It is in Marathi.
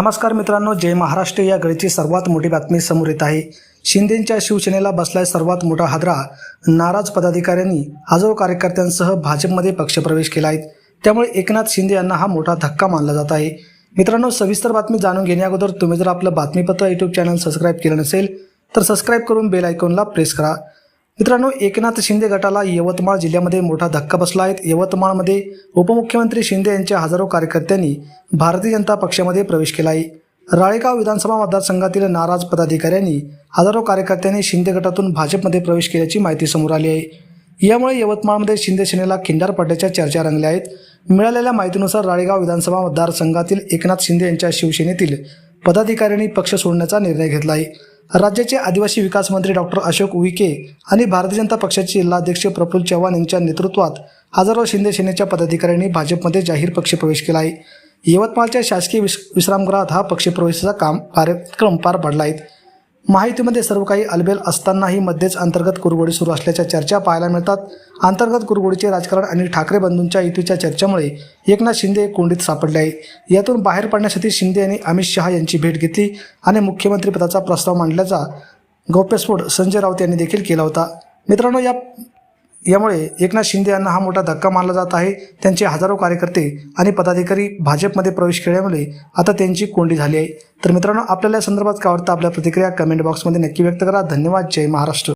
नमस्कार मित्रांनो जय महाराष्ट्र या घडीची सर्वात मोठी बातमी समोर येत आहे. शिंदेंच्या शिवसेनेला बसलाय सर्वात मोठा हादरा. नाराज पदाधिकाऱ्यांनी हजारो कार्यकर्त्यांसह भाजपमध्ये पक्षप्रवेश केला आहे. त्यामुळे एकनाथ शिंदे यांना हा मोठा धक्का मानला जात आहे. मित्रांनो सविस्तर बातमी जाणून घेण्याअगोदर तुम्ही जर आपलं बातमीपत्र यूट्यूब चॅनल सबस्क्राईब केलं नसेल तर सबस्क्राईब करून बेल आयकॉनला प्रेस करा. मित्रांनो एकनाथ शिंदे गटाला यवतमाळ जिल्ह्यामध्ये मोठा धक्का बसला आहे. यवतमाळमध्ये उपमुख्यमंत्री शिंदे यांच्या हजारो कार्यकर्त्यांनी भारतीय जनता पक्षामध्ये प्रवेश केला आहे. राळेगाव विधानसभा मतदारसंघातील नाराज पदाधिकाऱ्यांनी हजारो कार्यकर्त्यांनी शिंदे गटातून भाजपमध्ये प्रवेश केल्याची माहिती समोर आली आहे. यामुळे यवतमाळमध्ये शिंदे सेनेला खिंडार पडल्याच्या चर्चा रंगल्या आहेत. मिळालेल्या माहितीनुसार राळेगाव विधानसभा मतदारसंघातील एकनाथ शिंदे यांच्या शिवसेनेतील पदाधिकाऱ्यांनी पक्ष सोडण्याचा निर्णय घेतला आहे. राज्याचे आदिवासी विकास मंत्री डॉक्टर अशोक उईके आणि भारतीय जनता पक्षाचे जिल्हाध्यक्ष प्रफुल्ल चव्हाण यांच्या नेतृत्वात हजारो शिंदे सेनेच्या पदाधिकाऱ्यांनी भाजपमध्ये जाहीर पक्षप्रवेश केला आहे. यवतमाळच्या शासकीय विस विश्रामगृहात हा पक्षप्रवेशाचा काम कार्यक्रम पार पडला आहे. माहितीमध्ये सर्व काही अलबेल असतानाही मध्येच अंतर्गत कुरगोडी सुरू असल्याच्या चर्चा पाहायला मिळतात. अंतर्गत कुरगोडीचे राजकारण आणि ठाकरे बंधूंच्या युतीच्या चर्चेमुळे एकनाथ शिंदे कोंडीत सापडले आहे. यातून बाहेर पडण्यासाठी शिंदे यांनी अमित शहा यांची भेट घेतली आणि मुख्यमंत्रीपदाचा प्रस्ताव मांडल्याचा गौप्यस्फोट संजय राऊत यांनी देखील केला होता. मित्रांनो या यामुळे एकनाथ शिंदे यांना हा मोठा धक्का मानला जात आहे. त्यांचे हजारो कार्यकर्ते आणि पदाधिकारी भाजपमध्ये प्रवेश केल्यामुळे आता त्यांची कोंडी झाली आहे. तर मित्रांनो आपल्याला या संदर्भात काय वाटतं? आपल्या प्रतिक्रिया कमेंट बॉक्समध्ये नक्की व्यक्त करा. धन्यवाद. जय महाराष्ट्र.